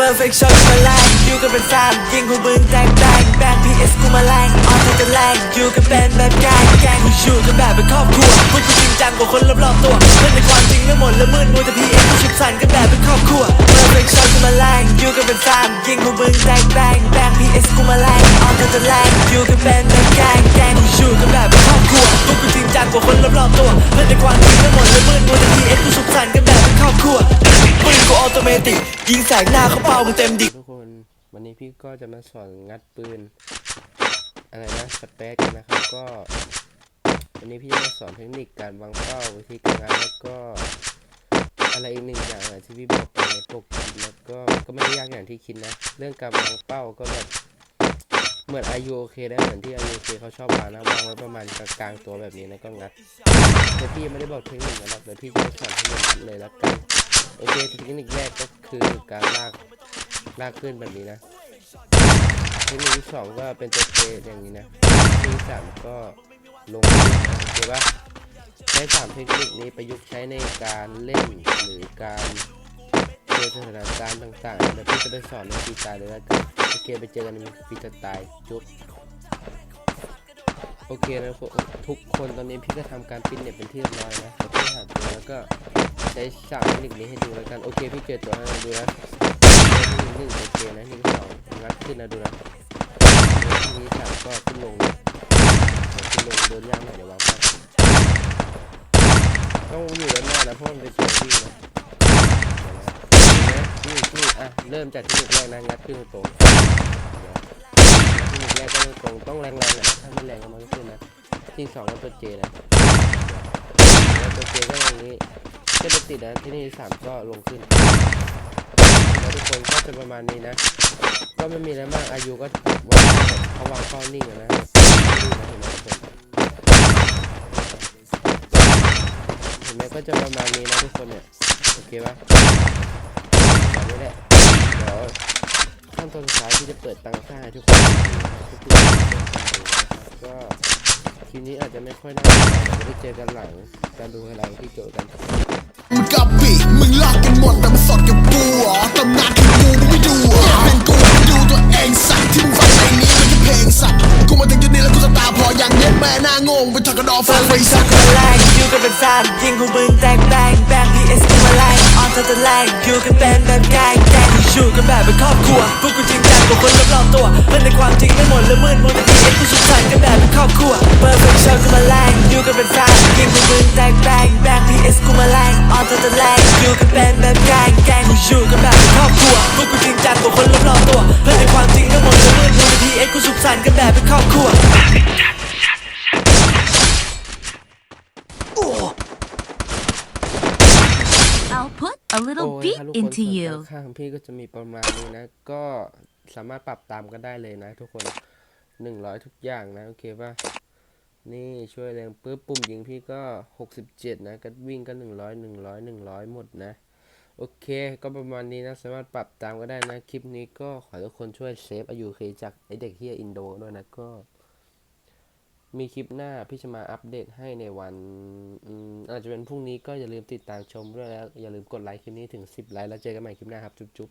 perfect shot กูมาแรงอยู่กันเป็นแฟมยิงพวกมึงแตกแบงแบง PS กูมาแรงออนเธอจะแรงอยู่กันเป็นแบบแกงแกงกูอยู่กันแบบเป็นครอบครัวพวกกูจริงจังกว่าคนรอบๆตัวเล่นในความจริงไม่หมดละมืดมัวแต่ PS กูสุขสันกันแบบเป็นครอบครัว perfect shot กูมาแรงอยู่กันเป็นแฟมยิงพวกมึงแตกแบงแบง PS กูมาแรงออนเธอจะแรงอยู่กันเป็นแบบแกงแกง ออโตเมติกยิงแสกหน้าเขาเป่ามึงเต็มดิทุกคนวันนี้พี่ก็จะมาสอนงัดปืน อะไรนะสเปซกันนะครับก็ วันนี้พี่จะมาสอนเทคนิคการวางเป้าวิธีการงัดแล้วก็ อะไรอีกหนึ่งอย่างอะที่พี่บอกไปในปกคลิแล้วก็ก็ไม่ได้ยากอย่างที่คิดนะ เรื่องการวางเป้าก็แบบเหมือน i u OK ได้เหมือนที่ i u OK เคเขาชอบวางนะวางไว้ประมาณกลางๆตัวแบบนี้นะก็งัดแต่พี่ไม่ได้บอกเทคนิคนะครับเดี๋ยวพี่จะสอนเทคนิคเลยแล้วกัน โอเคเทคนิคแรกก็คือการลากลากขึ้นแบบนี้นะเทคนิคที่สองก็เป็นตัวเทอย่างนี้นะเทคนิคที่สามก็ลงโอเคปะใช้สามเทคนิคนี้ประยุกต์ใช้ในการเล่นหรือการเจอสถานการณ์ต่างๆเดี๋ยวพี่จะไปสอนในฟรีสไตล์เลยแล้วกันโอเคไปเจอกันในฟรีสไตล์จุ๊บ โอเคนะพวทุกคนตอนนี้พี่ก็ทำการปิ้นเน็ตเป็นที่เรียบร้อยนะเดี๋ยวพี่หาตัวแล้วก็ใช้สามเทคนิคนี้ให้ดูแล้วกันโอเคพี่เจอตัวให้ดูนะหนึ่งโอเคนะนี่สองงัดขึ้นนะดูนะนี่สามก็ขึ้นลงขึ้นลงเดินยากหน่อยเดี๋ยววางไปต้องอยู่ด้านหน้านะเพราะมันเป็นตัววิ่งนะนี่นี่อะเริ่มจากเทคนิคแรกนะงัดขึ้นตรง นิคแรกก็ตรงต้องแรงๆหน่อยนะถ้าไม่แรงก็มันก็ขึ้นนะที่สองก็ตัวเจนะแล้วตัวเจก็อย่างนี้ก็จะติดนะที่นี่สามก็ลงขึ้นแล้วทุกคนก็จะประมาณนี้นะ ก็ไม่มีอะไรมากอายุก็วางเขาวางข้านิ่งนะนิ่งนะเห็นไหมทุกคนเห็นไหมก็จะประมาณนี้นะทุกคนเนี่ยโอเคปะแบบนี้แหละเดี๋ยวขั้นตอนสุด ท้ายที่จะเปิดตังค่าให้ทุกคนทุกคนก็คลิปนี้อาจจะไม่ค่อยน่าสนใจแต่ได้เจอกันหลังการดูอะไรที่โจทย์กันมึงกับปีมึงลอกกันหมดแต่มาสดกับกูเหรอตำนานคือกูมึงไม่ดูเหรอเป็นกูมึงดูตัวเองสัตว์ที่มึงฟังเพลงนี้มันคือเพลงสัตว์กูมาถึงจุดนี้แล้วกูจะตาพออย่างเย็ดแม่หน้างงเป็นทอกระดอฟังไฟ Perfect สั shot ตว์กูมาแรงอยู่กันเป็นแฟมยิงพวกมึงแตกแบงแบง PS กูมาแรงออนเธอจะแรงอยู่กันเป็นแบบแกงแกงกู อยู่กันแบบเป็นครอบครัวพวกกูจริงจังกว่าคนรอบๆตัวเล่นในความจริงไม่หมดและมืดมัวแต่ PS กูสุขสันต์กันแบบเป็นครอบครัว Perfect shot กูมาแรงอยู่กันเป็นแฟมยิงพวกมึงแตกแบงแบง PS กูมาแรงออนเธอจะแรงอยู่กันเป็นแบบแกงแกงกูอยู่กันแบบเป็นครอบครัวพวกกูจริงจังกว่าคนรอบๆตัวเล่นในความจริงไม่หมดและมืดมัวแต่ PS กูสุขสันต์กันแบบเป็นครอบครัว I'll put a โอ้ little ย beat ถ้าทุกคน into ส่วน you. ข้างๆพี่ก็จะมีประมาณนี้นะ ก็สามารถปรับตามกันได้เลยนะ ทุกคนหนึ่งร้อยทุกอย่างนะ โอเคป่ะ นี่ช่วยแรงปุ๊บปุ่มยิงพี่ก็หกสิบเจ็ดนะก็วิ่งก็หนึ่งร้อยหนึ่งร้อยหนึ่งร้อยหมดนะ โอเค ก็ประมาณนี้นะ สามารถปรับตามก็ได้นะ คลิปนี้ก็ขอให้ทุกคนช่วยเซฟอายุเคจากไอเด็กเฮียอินโดด้วยนะก็ มีคลิปหน้าพี่จะมาอัปเดตให้ในวันอาจจะเป็นพรุ่งนี้ก็อย่าลืมติดตามชมด้วยแล้วอย่าลืมกดไลค์คลิปนี้ถึง 10 ไลค์แล้วเจอกันใหม่คลิปหน้าครับ จุ๊บ